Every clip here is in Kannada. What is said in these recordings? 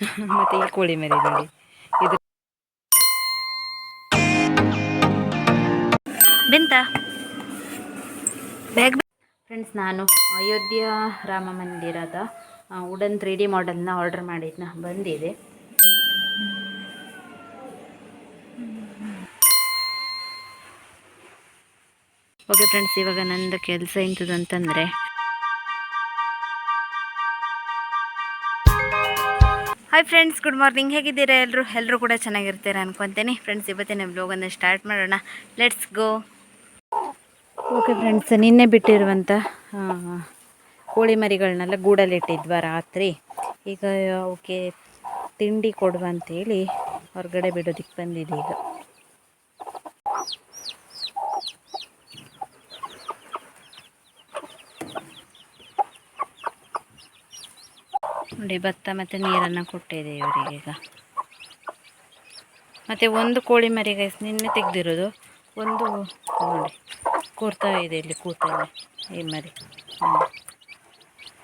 ಮತ್ತು ಈ ಕೋಳಿ ಮರಿ ನೋಡಿ. ಇದು ಬೆಂತ. ಬ್ಯಾಗ್ ಫ್ರೆಂಡ್ಸ್ ನಾನು ಅಯೋಧ್ಯ ರಾಮ ಮಂದಿರದ ವುಡನ್ ತ್ರೀ ಡಿ ಮಾಡೆಲ್ನ ಆರ್ಡರ್ ಮಾಡಿದ್ನ ಬಂದಿದೆ. ಓಕೆ ಫ್ರೆಂಡ್ಸ್ ಇವಾಗ ನಂದು ಕೆಲಸ ಇಂಥದ್ದು ಅಂತಂದರೆ ಹಾಯ್ ಫ್ರೆಂಡ್ಸ್, ಗುಡ್ ಮಾರ್ನಿಂಗ್. ಹೇಗಿದ್ದೀರಾ ಎಲ್ಲರೂ ಎಲ್ಲರೂ ಕೂಡ ಚೆನ್ನಾಗಿರ್ತೀರ ಅನ್ಕೊತೀನಿ. ಫ್ರೆಂಡ್ಸ್ ಇವತ್ತಿನ ಬ್ಲಾಗನ್ನು ಸ್ಟಾರ್ಟ್ ಮಾಡೋಣ. ಲೆಟ್ಸ್ ಗೋ ಓಕೆ ಫ್ರೆಂಡ್ಸ್ ನಿನ್ನೆ ಬಿಟ್ಟಿರುವಂಥ ಕೋಳಿ ಮರಿಗಳನ್ನೆಲ್ಲ ಗೂಡಲ್ಲಿ ಇಟ್ಟಿದ್ವ ರಾತ್ರಿ. ಈಗ ಅವಕ್ಕೆ ತಿಂಡಿ ಕೊಡುವ ಅಂತೇಳಿ ಹೊರಗಡೆ ಬಿಡೋದಕ್ಕೆ ಬಂದಿದೆ ಈಗ. ನೋಡಿ, ಭತ್ತ ಮತ್ತು ನೀರನ್ನು ಕೊಟ್ಟಿದೆ ಇವರಿಗೆ ಈಗ. ಮತ್ತು ಒಂದು ಕೋಳಿ ಮರಿಗೆ ನಿನ್ನೆ ತೆಗೆದಿರೋದು. ಒಂದು ನೋಡಿ, ಕೂರ್ತಾ ಇದೆ ಇಲ್ಲಿ ಕೂತಲ್ಲಿ ಈ ಮರಿ.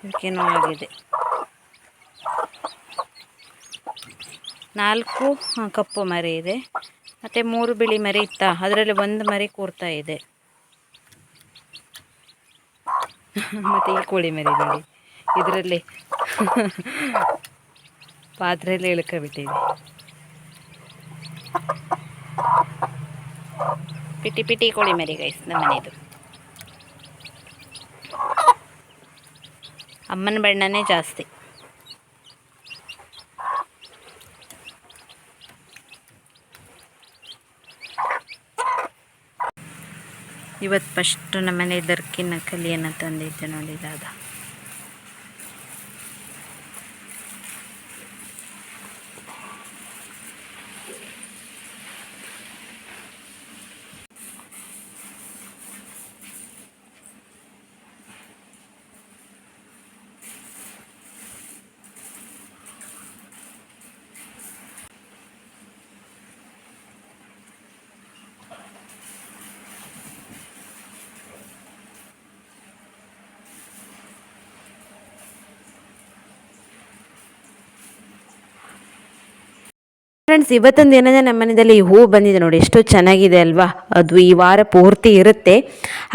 ಇದಕ್ಕೆ ಆಗಿದೆ. ನಾಲ್ಕು ಕಪ್ಪು ಮರಿ ಇದೆ. ಮತ್ತು ಮೂರು ಬಿಳಿ ಮರಿ ಇತ್ತ. ಅದರಲ್ಲಿ ಒಂದು ಮರಿ ಕೂರ್ತಾ ಇದೆ. ಮತ್ತು ಈ ಕೋಳಿ ಮರಿ ನೋಡಿ. ಇದರಲ್ಲಿ. ಪಾತ್ರೆಯಲ್ಲಿ ಇಳ್ಕೊಬಿಟ್ಟಿದೆ ಪಿಟಿ ಪಿಟಿ, ಕೋಳಿ ಮರಿ ಗೈಸ್ ನಮ್ಮನೆದು ಅಮ್ಮನ ಬಣ್ಣನೇ ಜಾಸ್ತಿ. ಇವತ್ತು ಫಸ್ಟು ನಮ್ಮನೆ ದರ್ಕಿನ ಕಲಿಯನ್ನು ತಂದಿದ್ದೆ ನೋಡಿ ದಾದಾ. ಫ್ರೆಂಡ್ಸ್, ಇವತ್ತೊಂದು ಏನಂದರೆ ನಮ್ಮ ಮನೆಯಲ್ಲಿ ಈ ಹೂವು ಬಂದಿದೆ ನೋಡಿ. ಎಷ್ಟು ಚೆನ್ನಾಗಿದೆ ಅಲ್ವಾ? ಅದು ಈ ವಾರ ಪೂರ್ತಿ ಇರುತ್ತೆ.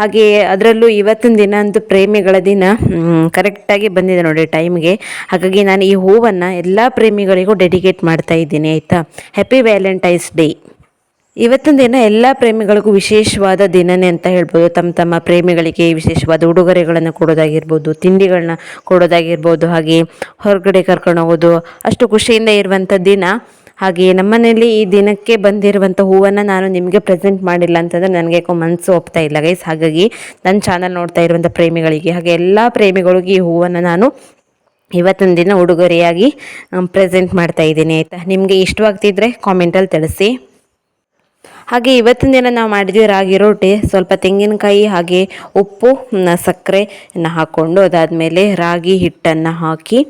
ಹಾಗೆ ಅದರಲ್ಲೂ ಇವತ್ತಿನ ದಿನ ಅಂತೂ ಪ್ರೇಮಿಗಳ ದಿನ ಕರೆಕ್ಟಾಗಿ ಬಂದಿದೆ ನೋಡಿ ಟೈಮ್ಗೆ ಹಾಗಾಗಿ ನಾನು ಈ ಹೂವನ್ನು ಎಲ್ಲ ಪ್ರೇಮಿಗಳಿಗೂ ಡೆಡಿಕೇಟ್ ಮಾಡ್ತಾ ಇದ್ದೀನಿ, ಆಯಿತಾ? ಹ್ಯಾಪಿ ವ್ಯಾಲೆಂಟೈನ್ಸ್ ಡೇ ಇವತ್ತಿನ ದಿನ ಎಲ್ಲ ಪ್ರೇಮಿಗಳಿಗೂ ವಿಶೇಷವಾದ ದಿನನೇ ಅಂತ ಹೇಳ್ಬೋದು. ತಮ್ಮ ತಮ್ಮ ಪ್ರೇಮಿಗಳಿಗೆ ವಿಶೇಷವಾದ ಉಡುಗೊರೆಗಳನ್ನು ಕೊಡೋದಾಗಿರ್ಬೋದು, ತಿಂಡಿಗಳನ್ನ ಕೊಡೋದಾಗಿರ್ಬೋದು, ಹಾಗೆ ಹೊರಗಡೆ ಕರ್ಕೊಂಡು ಹೋಗೋದು, ಅಷ್ಟು ಖುಷಿಯಿಂದ ಇರುವಂಥ ದಿನ. ಹಾಗೆ ಮನೆಯಲ್ಲಿ ಈ ದಿನಕ್ಕೆ ಬಂದಿರುವಂಥ ಹೂವನ್ನು ನಾನು ನಿಮಗೆ ಪ್ರೆಸೆಂಟ್ ಮಾಡಿಲ್ಲ ಅಂತಂದರೆ ನನಗೆ ಯಾಕೋ ಮನಸ್ಸು ಒಪ್ತಾ ಇಲ್ಲ ಗೈಸ್ ಹಾಗಾಗಿ ನನ್ನ ಚಾನಲ್ ನೋಡ್ತಾ ಇರುವಂಥ ಪ್ರೇಮಿಗಳಿಗೆ, ಹಾಗೆ ಎಲ್ಲ ಪ್ರೇಮಿಗಳಿಗೆ ಈ ಹೂವನ್ನು ನಾನು ಇವತ್ತಿನ ದಿನ ಉಡುಗೊರೆಯಾಗಿ ಪ್ರೆಸೆಂಟ್ ಮಾಡ್ತಾ ಇದ್ದೀನಿ, ಆಯಿತಾ? ನಿಮಗೆ ಇಷ್ಟವಾಗ್ತಿದ್ರೆ ಕಾಮೆಂಟಲ್ಲಿ ತಿಳಿಸಿ. ಹಾಗೆ ಇವತ್ತಿನ ದಿನ ನಾವು ಮಾಡಿದ್ವಿ ರಾಗಿ ರೊಟ್ಟಿ, ಸ್ವಲ್ಪ ತೆಂಗಿನಕಾಯಿ, ಹಾಗೆ ಉಪ್ಪು ಸಕ್ಕರೆನ ಹಾಕ್ಕೊಂಡು ಅದಾದಮೇಲೆ ರಾಗಿ ಹಿಟ್ಟನ್ನು ಹಾಕಿ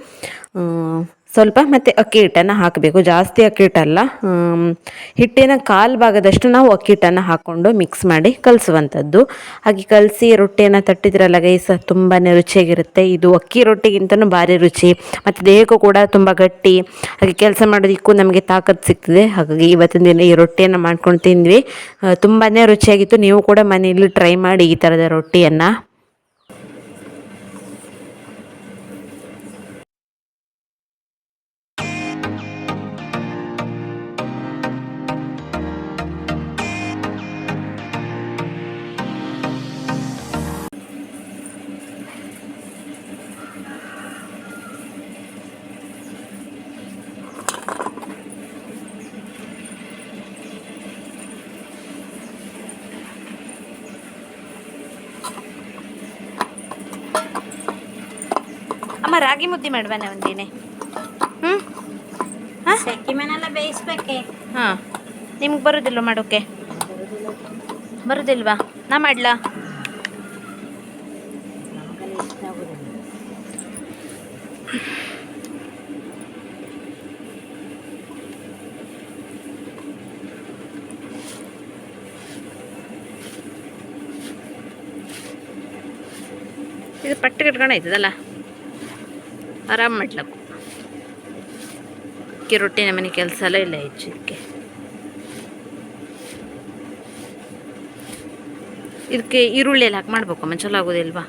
ಸ್ವಲ್ಪ ಮತ್ತು ಅಕ್ಕಿ ಹಿಟ್ಟನ್ನು ಹಾಕಬೇಕು. ಜಾಸ್ತಿ ಅಕ್ಕಿ ಹಿಟ್ಟಲ್ಲ. ಹಿಟ್ಟಿನ ಕಾಲು ಭಾಗದಷ್ಟು ನಾವು ಅಕ್ಕಿ ಹಿಟ್ಟನ್ನು ಹಾಕ್ಕೊಂಡು ಮಿಕ್ಸ್ ಮಾಡಿ ಕಲಿಸುವಂಥದ್ದು. ಹಾಗೆ ಕಲಸಿ ರೊಟ್ಟಿಯನ್ನು ತಟ್ಟಿದ್ರಲ್ಲ ಗೈಸ್ ತುಂಬಾ ರುಚಿಯಾಗಿರುತ್ತೆ. ಇದು ಅಕ್ಕಿ ರೊಟ್ಟಿಗಿಂತಲೂ ಭಾರಿ ರುಚಿ. ಮತ್ತು ದೇಹಕ್ಕೂ ಕೂಡ ತುಂಬ ಗಟ್ಟಿ. ಹಾಗೆ ಕೆಲಸ ಮಾಡೋದಕ್ಕೂ ನಮಗೆ ತಾಕತ್ತು ಸಿಗ್ತದೆ. ಹಾಗಾಗಿ ಇವತ್ತಿನ ದಿನ ಈ ರೊಟ್ಟಿಯನ್ನು ಮಾಡ್ಕೊಂಡು ತಿಂದ್ವಿ. ತುಂಬಾ ರುಚಿಯಾಗಿತ್ತು. ನೀವು ಕೂಡ ಮನೆಯಲ್ಲಿ ಟ್ರೈ ಮಾಡಿ ಈ ಥರದ ರೊಟ್ಟಿಯನ್ನು. ಅಮ್ಮ ರಾಗಿ ಮುದ್ದೆ ಮಾಡುವನೆ ಒಂದಿನೇ ಹ್ಞೂ ಸೆಕ್ಕಿ ಮನೆಲ್ಲ ಬೇಯಿಸ್ಬೇಕೆ? ಹಾಂ. ನಿಮ್ಗೆ ಬರೋದಿಲ್ಲ ಮಾಡೋಕ್ಕೆ ಬರೋದಿಲ್ವಾ? ನಾ ಮಾಡ್ಲಾ? ಇದು ಪಟ್ಟು ಕಟ್ಕೊಂಡು ಆಯ್ತದಲ್ಲ ಆರಾಮ್ ಮಾಡ್ಲಕ್ಕು. ಅಕ್ಕಿ ರೊಟ್ಟಿ ನಮ್ಮನೆ ಕೆಲಸ ಎಲ್ಲ ಇಲ್ಲ ಹೆಚ್ಚಿದಕ್ಕೆ ಇದಕ್ಕೆ ಈರುಳ್ಳಿ ಎಲ್ಲ ಹಾಕಿ ಮಾಡ್ಬೇಕಮ್ಮ ಚಲೋ ಆಗೋದಿಲ್ವಾ?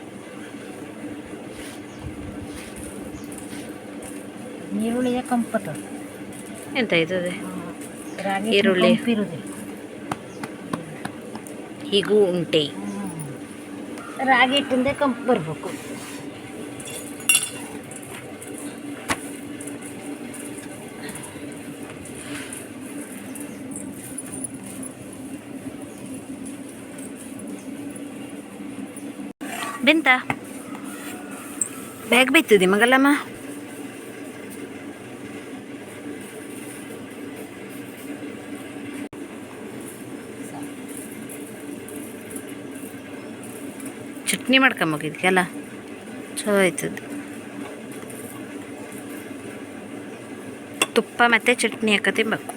ಈರುಳ್ಳಿ ಕಂಪತ್ತು ಎಂತ ಇದ್ದದೆ ರಾಗಿ ಈರುಳ್ಳಿ. ಹೀಗೂ ಉಂಟೆ. ರಾಗಿ ಹಿಟ್ಟಿಂದ ಕಂಪ್ ಬರಬೇಕು. ಬೆಂತ ಬ್ಯಾಗ್ ಬೈತದೆ ಮಗಲ್ಲಮ್ಮ ಚಟ್ನಿ ಮಾಡ್ಕೊಂಬೋಗಿದ್ಕಲ್ಲ ಚಲೋ ಆಯ್ತದ. ತುಪ್ಪ ಮತ್ತೆ ಚಟ್ನಿ ಹಾಕ ತಿನ್ಬೇಕು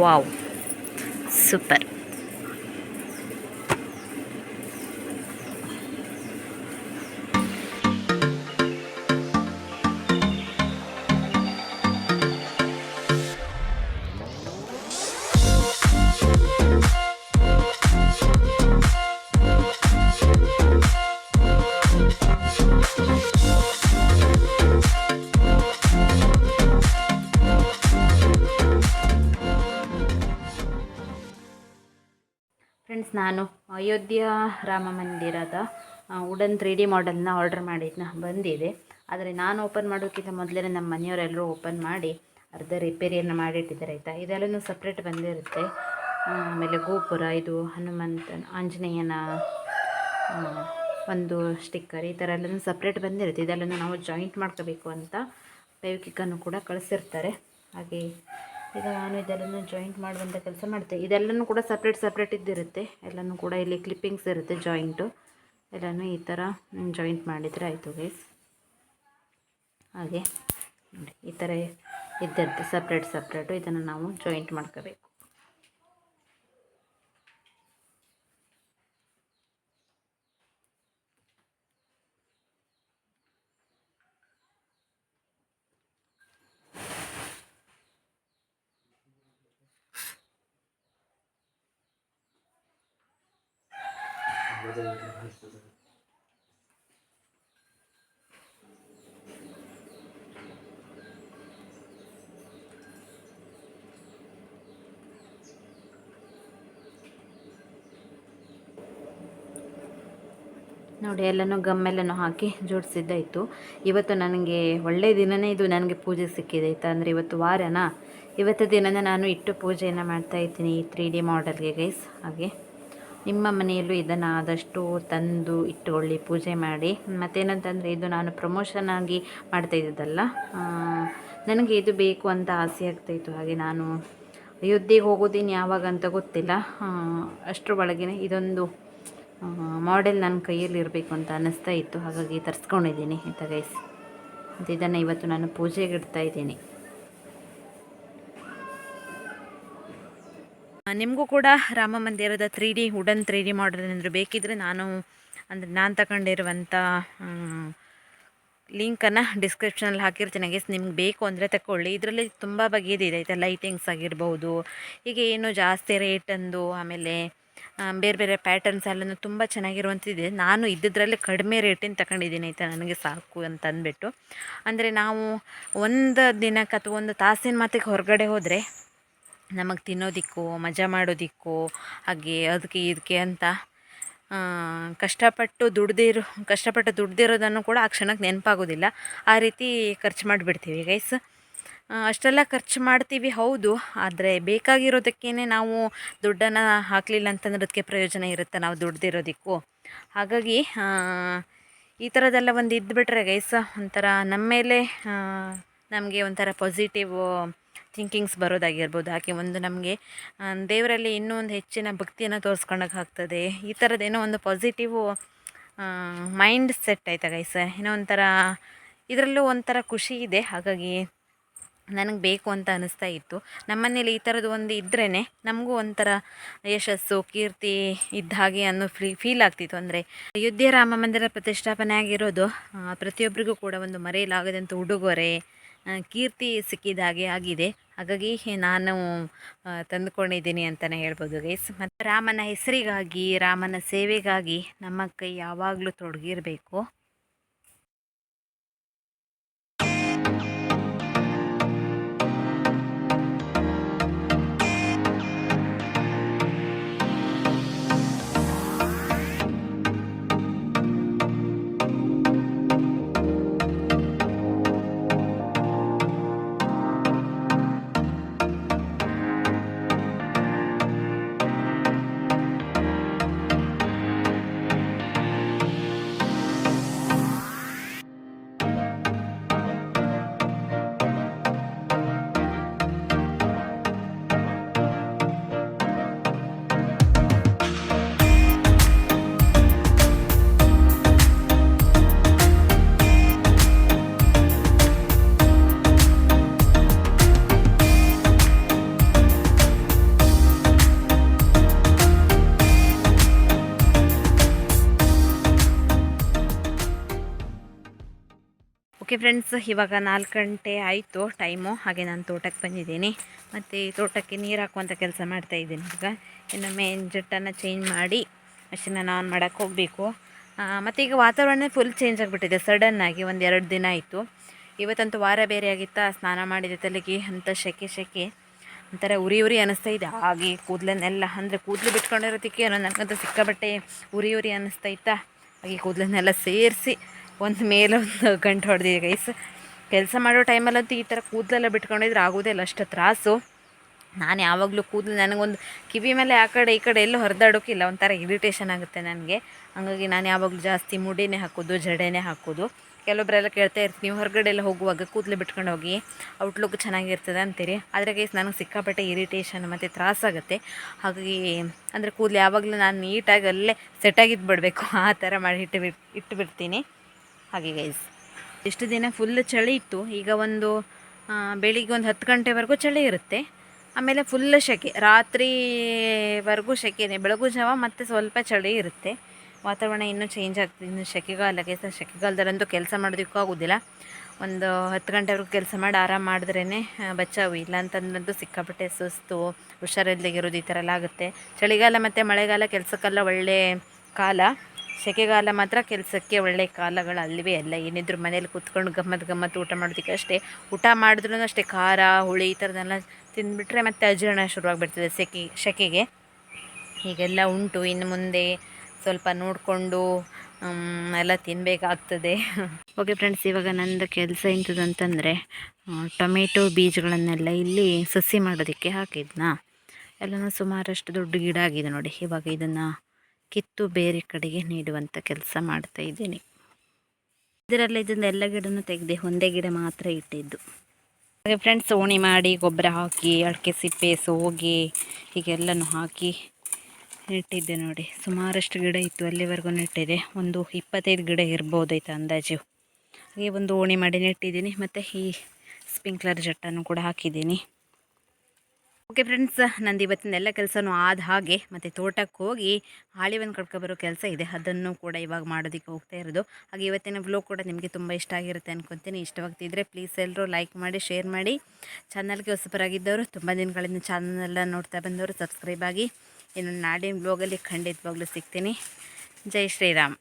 ವಾವ್ சூப்பர் ನಾನು ಅಯೋಧ್ಯ ರಾಮ ಮಂದಿರದ ವುಡನ್ ತ್ರೀ ಡಿ ಮಾಡೆಲ್ನ ಆರ್ಡರ್ ಮಾಡಿದ್ನ, ಬಂದಿದೆ. ಆದರೆ ನಾನು ಓಪನ್ ಮಾಡೋಕ್ಕಿಂತ ಮೊದಲೇ ನಮ್ಮ ಮನೆಯವರೆಲ್ಲರೂ ಓಪನ್ ಮಾಡಿ ಅರ್ಧ ರಿಪೇರಿಯನ್ನು ಮಾಡಿಟ್ಟಿದ್ದಾರೆ, ಆಯಿತಾ? ಇದೆಲ್ಲನೂ ಸಪ್ರೇಟ್ ಬಂದಿರುತ್ತೆ. ಆಮೇಲೆ ಗೋಪುರ, ಇದು ಹನುಮಂತ, ಆಂಜನೇಯನ ಒಂದು ಸ್ಟಿಕ್ಕರ್ ಈ ಥರ ಎಲ್ಲನೂ ಸಪ್ರೇಟ್ ಬಂದಿರುತ್ತೆ. ಇದೆಲ್ಲನೂ ನಾವು ಜಾಯಿಂಟ್ ಮಾಡ್ಕೋಬೇಕು ಅಂತ ಪೈಕಿಕನ್ನು ಕೂಡ ಕಳಿಸಿರ್ತಾರೆ. ಹಾಗೆ ಈಗ ನಾನು ಇದೆಲ್ಲನೂ ಜಾಯಿಂಟ್ ಮಾಡುವಂಥ ಕೆಲಸ ಮಾಡ್ತೆ. ಇದೆಲ್ಲನೂ ಕೂಡ ಸಪ್ರೇಟ್ ಸಪ್ರೇಟ್ ಇದ್ದಿರುತ್ತೆ. ಎಲ್ಲನೂ ಕೂಡ ಇಲ್ಲಿ ಕ್ಲಿಪ್ಪಿಂಗ್ಸ್ ಇರುತ್ತೆ ಜಾಯಿಂಟು ಎಲ್ಲನೂ ಈ ಥರ ಜಾಯಿಂಟ್ ಮಾಡಿದರೆ ಆಯಿತು ಗೈಸ್ ಹಾಗೆ ನೋಡಿ, ಈ ಥರ ಇದ್ದಿರುತ್ತೆ ಸಪ್ರೇಟ್ ಸಪ್ರೇಟು ಇದನ್ನು ನಾವು ಜಾಯಿಂಟ್ ಮಾಡ್ಕೋಬೇಕು. ನೋಡಿ, ಎಲ್ಲನೂ ಗಮ್ಮೆಲ್ಲನೂ ಹಾಕಿ ಜೋಡಿಸಿದ್ದಾಯಿತು. ಇವತ್ತು ನನಗೆ ಒಳ್ಳೆಯ ದಿನನೇ ಇದು ನನಗೆ ಪೂಜೆ ಸಿಕ್ಕಿದೆ, ಆಯಿತಾ? ಅಂದರೆ ಇವತ್ತು ವಾರನಾ? ಇವತ್ತು ದಿನನೇ ನಾನು ಇಟ್ಟು ಪೂಜೆಯನ್ನು ಮಾಡ್ತಾಯಿದ್ದೀನಿ ಈ ತ್ರೀ ಡಿ ಮಾಡೆಲ್ಗೆ ಗೈಸ್ ಹಾಗೆ. ನಿಮ್ಮ ಮನೆಯಲ್ಲೂ ಇದನ್ನು ಆದಷ್ಟು ತಂದು ಇಟ್ಟುಕೊಳ್ಳಿ, ಪೂಜೆ ಮಾಡಿ. ಮತ್ತೇನಂತಂದರೆ, ಇದು ನಾನು ಪ್ರಮೋಷನ್ ಆಗಿ ಮಾಡ್ತಾ ಇದ್ದದ್ದಲ್ಲ ನನಗೆ ಇದು ಬೇಕು ಅಂತ ಆಸೆ ಆಗ್ತಾಯಿತ್ತು ಹಾಗೆ ನಾನು ಅಯೋಧ್ಯೆಗೆ ಹೋಗೋದೇನು ಯಾವಾಗ ಅಂತ ಗೊತ್ತಿಲ್ಲ. ಅಷ್ಟರ ಒಳಗೆ ಇದೊಂದು ಮಾಡೆಲ್ ನನ್ನ ಕೈಯಲ್ಲಿ ಇರಬೇಕು ಅಂತ ಅನ್ನಿಸ್ತಾ ಇತ್ತು. ಹಾಗಾಗಿ ತರಿಸ್ಕೊಂಡಿದ್ದೀನಿ. ಅಂತ ಗೈಸ್ ಮತ್ತು ಇದನ್ನು ಇವತ್ತು ನಾನು ಪೂಜೆಗೆ ಇಡ್ತಾ ಇದ್ದೀನಿ. ನಿಮಗೂ ಕೂಡ ರಾಮ ಮಂದಿರದ three D wooden three D model ಏನಾದರೂ ಬೇಕಿದ್ದರೆ ನಾನು, ಅಂದರೆ ನಾನು ತಗೊಂಡಿರುವಂಥ ಲಿಂಕನ್ನು ಡಿಸ್ಕ್ರಿಪ್ಷನಲ್ಲಿ ಹಾಕಿರ್ತೀನಿ. ಗೆಸ್ ನಿಮ್ಗೆ ಬೇಕು ಅಂದರೆ ತಗೊಳ್ಳಿ ಇದರಲ್ಲಿ ತುಂಬ ಬಗೆಯದಿದೆ ಆಯಿತಾ ಲೈಟಿಂಗ್ಸ್ ಆಗಿರ್ಬೋದು, ಹೀಗೆ ಏನು ಜಾಸ್ತಿ ರೇಟಂದು ಆಮೇಲೆ ಬೇರೆ ಬೇರೆ ಪ್ಯಾಟರ್ನ್ಸ್ ಎಲ್ಲನೂ ತುಂಬ ಚೆನ್ನಾಗಿರುವಂಥದ್ದಿದೆ ನಾನು ಇದ್ದಿದ್ರಲ್ಲಿ ಕಡಿಮೆ ರೇಟಿಂದ ತಗೊಂಡಿದ್ದೀನಿ. ಆಯಿತಾ ನನಗೆ ಸಾಕು ಅಂತ ಅಂದ್ಬಿಟ್ಟು. ಅಂದರೆ ನಾವು ಒಂದು ದಿನಕ್ಕೆ ಅಥವಾ ಒಂದು ತಾಸಿನ ಮಾತಿಗೆ ಹೊರಗಡೆ ಹೋದರೆ ನಮಗೆ ತಿನ್ನೋದಿಕ್ಕೂ, ಮಜಾ ಮಾಡೋದಿಕ್ಕೂ, ಹಾಗೆ ಅದಕ್ಕೆ ಇದಕ್ಕೆ ಅಂತ ಕಷ್ಟಪಟ್ಟು ದುಡ್ದಿರೋ ಕಷ್ಟಪಟ್ಟು ದುಡ್ದಿರೋದನ್ನು ಕೂಡ ಆ ಕ್ಷಣಕ್ಕೆ ನೆನಪಾಗೋದಿಲ್ಲ. ಆ ರೀತಿ ಖರ್ಚು ಮಾಡಿಬಿಡ್ತೀವಿ ಗೈಸ್ ಅಷ್ಟೆಲ್ಲ ಖರ್ಚು ಮಾಡ್ತೀವಿ ಹೌದು, ಆದರೆ ಬೇಕಾಗಿರೋದಕ್ಕೇ ನಾವು ದುಡ್ಡನ್ನು ಹಾಕಲಿಲ್ಲ ಅಂತಂದ್ರೆ ಅದಕ್ಕೆ ಪ್ರಯೋಜನ ಇರುತ್ತೆ ನಾವು ದುಡ್ದಿರೋದಕ್ಕೂ. ಹಾಗಾಗಿ ಈ ಥರದ್ದೆಲ್ಲ ಒಂದು ಇದ್ದುಬಿಟ್ರೆ ಗೈಸ್ ಒಂಥರ ನಮ್ಮ ಮೇಲೆ ನಮಗೆ ಒಂಥರ ಪಾಸಿಟಿವ್ ಥಿಂಕಿಂಗ್ಸ್ ಬರೋದಾಗಿರ್ಬೋದು. ಹಾಗೆ ಒಂದು ನಮಗೆ ದೇವರಲ್ಲಿ ಇನ್ನೂ ಒಂದು ಹೆಚ್ಚಿನ ಭಕ್ತಿಯನ್ನು ತೋರಿಸ್ಕೊಂಡಾಗ ಆಗ್ತದೆ. ಈ ಥರದ್ದೇನೋ ಒಂದು ಪಾಸಿಟಿವ್ ಮೈಂಡ್ ಸೆಟ್ ಆಯ್ತಾ ಗೈಸ್ ಏನೋ ಒಂಥರ, ಇದರಲ್ಲೂ ಒಂಥರ ಖುಷಿ ಇದೆ. ಹಾಗಾಗಿ ನನಗೆ ಬೇಕು ಅಂತ ಅನ್ನಿಸ್ತಾ ಇತ್ತು. ನಮ್ಮನೇಲಿ ಈ ಥರದ್ದು ಒಂದು ಇದ್ರೇ ನಮಗೂ ಒಂಥರ ಯಶಸ್ಸು, ಕೀರ್ತಿ ಇದ್ದ ಹಾಗೆ ಅನ್ನೋ ಫ್ರೀ ಫೀಲ್ ಆಗ್ತಿತ್ತು. ಅಂದರೆ ಅಯೋಧ್ಯೆ ರಾಮ ಮಂದಿರ ಪ್ರತಿಷ್ಠಾಪನೆ ಆಗಿರೋದು ಪ್ರತಿಯೊಬ್ಬರಿಗೂ ಕೂಡ ಒಂದು ಮರೆಯಲಾಗದಂಥ ಉಡುಗೊರೆ ಕೀರ್ತಿ ಸಿಕ್ಕಿದ ಹಾಗೆ ಆಗಿದೆ. ಹಾಗಾಗಿ ನಾನು ತಂದುಕೊಂಡಿದ್ದೀನಿ ಅಂತಲೇ ಹೇಳ್ಬೋದು ಗೈಸ್ ಮತ್ತು ರಾಮನ ಹೆಸರಿಗಾಗಿ, ರಾಮನ ಸೇವೆಗಾಗಿ ನಮ್ಮ ಕೈ ಯಾವಾಗಲೂ ತೊಡಗಿರಬೇಕು. ಫ್ರೆಂಡ್ಸ್ ಇವಾಗ ನಾಲ್ಕು ಗಂಟೆ ಆಯಿತು ಟೈಮು ಹಾಗೆ ನಾನು ತೋಟಕ್ಕೆ ಬಂದಿದ್ದೀನಿ. ಮತ್ತು ತೋಟಕ್ಕೆ ನೀರು ಹಾಕುವಂಥ ಕೆಲಸ ಮಾಡ್ತಾ ಇದ್ದೀನಿ ಈಗ. ಇನ್ನೊಮ್ಮೆ ಜಟ್ಟನ್ನು ಚೇಂಜ್ ಮಾಡಿ ಮಷೀನನ್ನು ಆನ್ ಮಾಡೋಕ್ಕೆ ಹೋಗಬೇಕು. ಮತ್ತು ಈಗ ವಾತಾವರಣ ಫುಲ್ ಚೇಂಜ್ ಆಗಿಬಿಟ್ಟಿದೆ. ಸಡನ್ನಾಗಿ ಒಂದು ಎರಡು ದಿನ ಆಯಿತು. ಇವತ್ತಂತೂ ವಾರ ಬೇರೆ ಆಗಿತ್ತಾ? ಸ್ನಾನ ಮಾಡಿದ, ತಲೆಗೆ ಅಂತ ಸೆಕೆ ಸೆಕೆ ಒಂಥರ ಉರಿ ಉರಿ ಅನ್ನಿಸ್ತಾ ಇದೆ. ಹಾಗೆ ಕೂದಲನ್ನೆಲ್ಲ ಅಂದರೆ ಕೂದಲು ಬಿಟ್ಕೊಂಡಿರೋದಕ್ಕೆ ನನಗಂತೂ ಸಿಕ್ಕಾಬಟ್ಟೆ ಉರಿ ಉರಿ ಅನ್ನಿಸ್ತಾ ಇತ್ತಾ? ಹಾಗೆ ಕೂದಲನ್ನೆಲ್ಲ ಸೇರಿಸಿ ಒಂದು ಮೇಲೆ ಒಂದು ಗಂಟು ಹೊಡೆದಿದೆ ಗೈಸ್ ಕೆಲಸ ಮಾಡೋ ಟೈಮಲ್ಲಂತೂ ಈ ಥರ ಕೂದಲೆಲ್ಲ ಬಿಟ್ಕೊಂಡಿದ್ರೆ ಆಗೋದೇ ಇಲ್ಲ, ಅಷ್ಟು ತ್ರಾಸು. ನಾನು ಯಾವಾಗಲೂ ಕೂದಲು ನನಗೊಂದು ಕಿವಿ ಮೇಲೆ ಆ ಕಡೆ ಈ ಕಡೆ ಎಲ್ಲೂ ಹರಿದಾಡೋಕ್ಕಿಲ್ಲ ಒಂಥರ ಇರಿಟೇಷನ್ ಆಗುತ್ತೆ ನನಗೆ. ಹಾಗಾಗಿ ನಾನು ಯಾವಾಗಲೂ ಜಾಸ್ತಿ ಮುಡಿನೇ ಹಾಕೋದು, ಜಡೆನೇ ಹಾಕೋದು. ಕೆಲವೊಬ್ಬರೆಲ್ಲ ಕೇಳ್ತಾ ಇರ್ತೀನಿ ನೀವು ಹೊರಗಡೆ ಎಲ್ಲ ಹೋಗುವಾಗ ಕೂದಲು ಬಿಟ್ಕೊಂಡು ಹೋಗಿ ಔಟ್ಲುಕ್ ಚೆನ್ನಾಗಿರ್ತದೆ ಅಂತೀರಿ? ಆದರೆ ಗೈಸ್ ನನಗೆ ಸಿಕ್ಕಾಪಟ್ಟೆ ಇರಿಟೇಷನ್ ಮತ್ತು ತ್ರಾಸಾಗುತ್ತೆ. ಹಾಗಾಗಿ ಅಂದರೆ ಕೂದಲು ಯಾವಾಗಲೂ ನಾನು ನೀಟಾಗಿ ಅಲ್ಲೇ ಸೆಟ್ಟಾಗಿದ್ದು ಬಿಡಬೇಕು ಆ ಥರ ಮಾಡಿ ಇಟ್ಟು ಬಿಟ್ಟು ಇಟ್ಟು ಬಿಡ್ತೀನಿ ಹಾಗೆ ಗೈಸ್ ಎಷ್ಟು ದಿನ ಫುಲ್ ಚಳಿ ಇತ್ತು. ಈಗ ಒಂದು ಬೆಳಿಗ್ಗೆ ಒಂದು ಹತ್ತು ಗಂಟೆವರೆಗೂ ಚಳಿ ಇರುತ್ತೆ. ಆಮೇಲೆ ಫುಲ್ ಸೆಕೆ ರಾತ್ರಿವರೆಗೂ ಸೆಕೆನೇ ಬೆಳಗು ಜಾವ ಮತ್ತು ಸ್ವಲ್ಪ ಚಳಿ ಇರುತ್ತೆ. ವಾತಾವರಣ ಇನ್ನೂ ಚೇಂಜ್ ಆಗ್ತದೆ. ಇನ್ನು ಸೆಕೆಗಾಲಕ್ಕೆ ಗೈಸ್ ಸೆಕೆಗಾಲದಲ್ಲಂತೂ ಕೆಲಸ ಮಾಡೋದಕ್ಕೂ ಆಗೋದಿಲ್ಲ. ಒಂದು ಹತ್ತು ಗಂಟೆವರೆಗೂ ಕೆಲಸ ಮಾಡಿ ಆರಾಮ ಮಾಡಿದ್ರೇ ಬಚಾವು. ಇಲ್ಲ ಅಂತಂದ್ರಂತೂ ಸಿಕ್ಕಾಪಟ್ಟೆ ಸುಸ್ತು ಹುಷಾರಿಲ್ಲದಿರೋದು ಈ ಥರ ಎಲ್ಲ ಆಗುತ್ತೆ. ಚಳಿಗಾಲ ಮತ್ತು ಮಳೆಗಾಲ ಕೆಲಸಕ್ಕೆಲ್ಲ ಒಳ್ಳೆ ಕಾಲ. ಸೆಕೆಗಾಲ ಮಾತ್ರ ಕೆಲಸಕ್ಕೆ ಒಳ್ಳೆ ಕಾಲಗಳು ಅಲ್ಲಿವೆ ಅಲ್ಲ. ಏನಿದ್ರು ಮನೇಲಿ ಕೂತ್ಕೊಂಡು ಗಮ್ಮತ್ ಗಮ್ಮತ್ತು ಊಟ ಮಾಡೋದಕ್ಕೆ ಅಷ್ಟೇ. ಊಟ ಮಾಡಿದ್ರೂ ಅಷ್ಟೇ ಖಾರ, ಹುಳಿ ಈ ಥರದ್ದೆಲ್ಲ ತಿಂದುಬಿಟ್ರೆ ಮತ್ತೆ ಅಜೀರ್ಣ ಶುರುವಾಗಿಬಿಡ್ತದೆ ಸೆಕೆ ಸೆಕೆಗೆ ಹೀಗೆಲ್ಲ ಉಂಟು. ಇನ್ನು ಮುಂದೆ ಸ್ವಲ್ಪ ನೋಡಿಕೊಂಡು ಎಲ್ಲ ತಿನ್ನಬೇಕಾಗ್ತದೆ ಓಕೆ ಫ್ರೆಂಡ್ಸ್, ಇವಾಗ ನಂದು ಕೆಲಸ ಎಂಥದ್ದು ಅಂತಂದರೆ ಟೊಮೆಟೊ ಬೀಜಗಳನ್ನೆಲ್ಲ ಇಲ್ಲಿ ಸಸಿ ಮಾಡೋದಕ್ಕೆ ಹಾಕಿದ್ನಾ? ಎಲ್ಲನೂ ಸುಮಾರಷ್ಟು ದೊಡ್ಡ ಗಿಡ ಆಗಿದೆ ನೋಡಿ. ಇವಾಗ ಇದನ್ನು ಕಿತ್ತು ಬೇರೆ ಕಡೆಗೆ ನೀಡುವಂಥ ಕೆಲಸ ಮಾಡ್ತಾ ಇದ್ದೀನಿ. ಇದರಲ್ಲಿ ಇದನ್ನ ಎಲ್ಲ ಗಿಡನೂ ತೆಗೆದೆ ಒಂದೇ ಗಿಡ ಮಾತ್ರ ಇಟ್ಟಿದ್ದು. ಹಾಗೆ ಫ್ರೆಂಡ್ಸ್ ಓಣಿ ಮಾಡಿ, ಗೊಬ್ಬರ ಹಾಕಿ, ಅಡಿಕೆ ಸಿಪ್ಪೆ ಸೋಗೆ ಹೀಗೆಲ್ಲನೂ ಹಾಕಿ ನೆಟ್ಟಿದ್ದೆ ನೋಡಿ. ಸುಮಾರಷ್ಟು ಗಿಡ ಇತ್ತು, ಅಲ್ಲಿವರೆಗೂ ನೆಟ್ಟಿದೆ. ಒಂದು ಇಪ್ಪತ್ತೈದು ಗಿಡ ಇರ್ಬೋದಾಯ್ತು ಅಂದಾಜು. ಹಾಗೆ ಒಂದು ಓಣಿ ಮಾಡಿ ನೆಟ್ಟಿದ್ದೀನಿ. ಮತ್ತು ಈ ಸ್ಪ್ರಿಂಕ್ಲರ್ ಜಟ್ಟನ್ನು ಕೂಡ ಹಾಕಿದ್ದೀನಿ. ಓಕೆ ಫ್ರೆಂಡ್ಸ್ ನಂದು ಇವತ್ತಿನ ಎಲ್ಲ ಕೆಲಸನೂ ಆದ ಹಾಗೆ ಮತ್ತು ತೋಟಕ್ಕೆ ಹೋಗಿ ಹಾಳಿವನ್ನು ಕಡ್ಕೊಬರೋ ಕೆಲಸ ಇದೆ. ಅದನ್ನು ಕೂಡ ಇವಾಗ ಮಾಡೋದಕ್ಕೆ ಹೋಗ್ತಾ ಇರೋದು. ಹಾಗೆ ಇವತ್ತಿನ ವ್ಲೋಗ್ ಕೂಡ ನಿಮಗೆ ತುಂಬ ಇಷ್ಟ ಆಗಿರುತ್ತೆ ಅನ್ಕೊತೀನಿ. ಇಷ್ಟವಾಗ್ತಿದ್ರೆ ಪ್ಲೀಸ್ ಎಲ್ಲರೂ ಲೈಕ್ ಮಾಡಿ ಶೇರ್ ಮಾಡಿ. ಚಾನಲ್ಗೆ ಹೊಸಬರಾಗಿದ್ದವರು ತುಂಬ ದಿನಗಳಿಂದ ಚಾನಲೆಲ್ಲ ನೋಡ್ತಾ ಬಂದವರು ಸಬ್ಸ್ಕ್ರೈಬ್ ಆಗಿ. ಇನ್ನು ನಾಡಿನ ವ್ಲೋಗಲ್ಲಿ ಖಂಡಿತವಾಗ್ಲೂ ಸಿಗ್ತೀನಿ. ಜೈ ಶ್ರೀರಾಮ್.